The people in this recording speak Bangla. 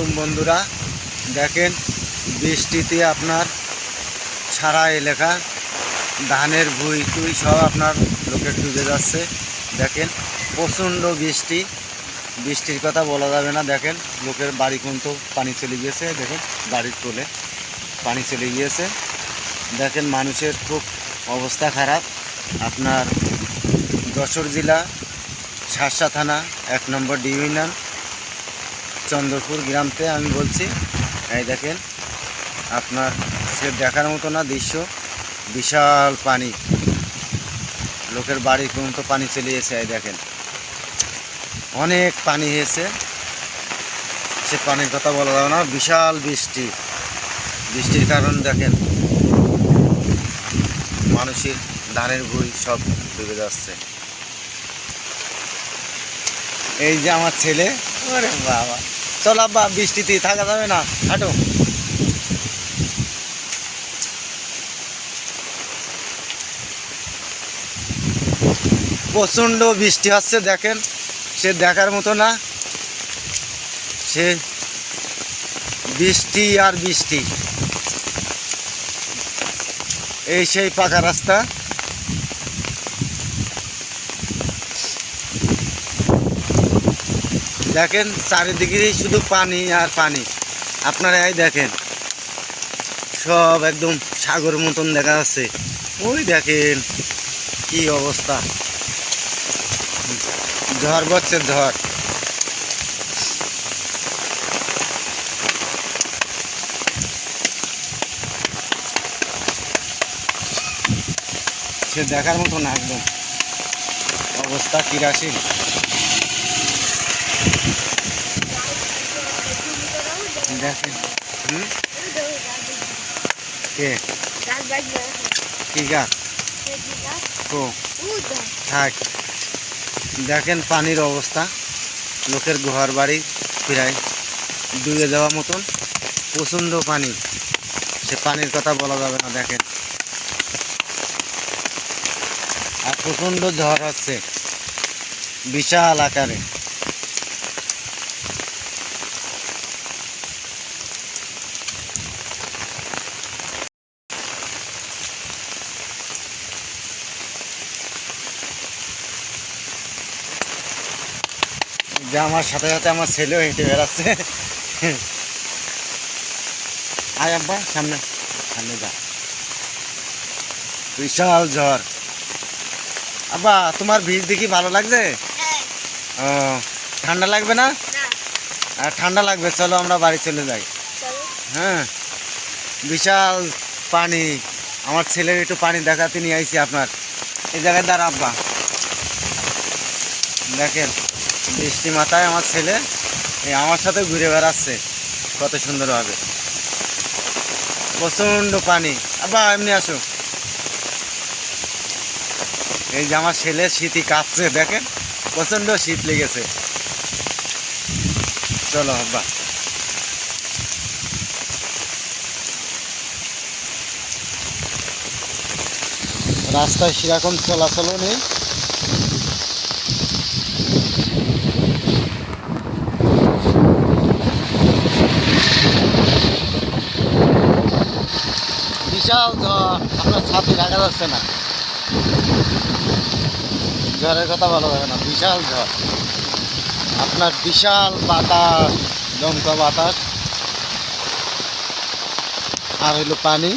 বন্ধুরা, দেখেন বৃষ্টিতে আপনার সারা এলাকা, ধানের ভুই টুই সব আপনার লোকের ডুবে যাচ্ছে। দেখেন প্রচণ্ড বৃষ্টি, বৃষ্টির কথা বলা যাবে না। দেখেন লোকের বাড়ি কিন্তু পানি চলে গিয়েছে, দেখেন বাড়ির তোলে পানি চলে গিয়েছে। দেখেন মানুষের খুব অবস্থা খারাপ। আপনার যশোর জেলা শাসা থানা, এক নম্বর ডিভিশন চন্দ্রপুর গ্রামতে আমি বলছি, এই দেখেন, আপনার সে দেখার মতো না দৃশ্য, বিশাল পানি। লোকের বাড়ি পর্যন্ত পানি চলে এসে, এই দেখেন। অনেক পানি হয়েছে। সে পানির কথা বলা যাবে না, বিশাল বৃষ্টি। বৃষ্টির কারণ দেখেন, মানুষের ধানের ভুই সব ডুবে যাচ্ছে। এই যে আমার ছেলে, ওরে বাবা। চল আব্বা, বৃষ্টিতে থাকা যাবে না, হাঁটো। প্রচণ্ড বৃষ্টি হচ্ছে, দেখেন। সে দেখার মতো না। সে বৃষ্টি আর বৃষ্টি। এই সেই পাকা রাস্তা। দেখেন চারিদিকেই শুধু পানি আর পানি। আপনারা এই দেখেন, সব একদম সাগর মতন দেখা যাচ্ছে। ওই দেখেন কি অবস্থা। ঝড় বচ্ছে, ঝড়। সে দেখার মতো না একদম। অবস্থা কিরাসিন। দেখেন। থাক। দেখেন পানির অবস্থা। লোকের ঘর বাড়ি প্রায় ডুবে যাওয়া মতন। প্রচণ্ড পানি। সে পানির কথা বলা যাবে না, দেখেন। আর প্রচণ্ড ঝড় হচ্ছে বিশাল আকারে। যে আমার সাথে সাথে আমার ছেলেও হেঁটে বেড়াচ্ছে। আয় আব্বা সামনে। সামনে যা। বিশাল ঝড়। আব্বা তোমার ভিড় দেখি ভালো লাগছে? ও ঠান্ডা লাগবে না? আর ঠান্ডা লাগবে চলো আমরা বাড়ি চলে যাই। হ্যাঁ। বিশাল পানি। আমার ছেলের একটু পানি দেখাতে নিয়ে আইছি আপনার। এই জায়গায় দাঁড়া আব্বা। দেখেন। বৃষ্টি মাথায় আমার ছেলে আমার সাথে ঘুরে বেড়াচ্ছে। কত সুন্দরভাবে প্রচণ্ড পানি। আব্বা, এমনি আসো। এই যে আমার ছেলে শীতই কাঁপছে, দেখেন, প্রচণ্ড শীত লেগেছে। চলো, আব্বা। রাস্তায় সেরকম চলাচলও নেই। বিশাল ঝড় আপনার ছাতি রাখা যাচ্ছে না। ঝড়ের কথা বলা যাবে না, বিশাল ঝড় আপনার বিশাল বাতাস, দমকা বাতাস। আর হইল পানি।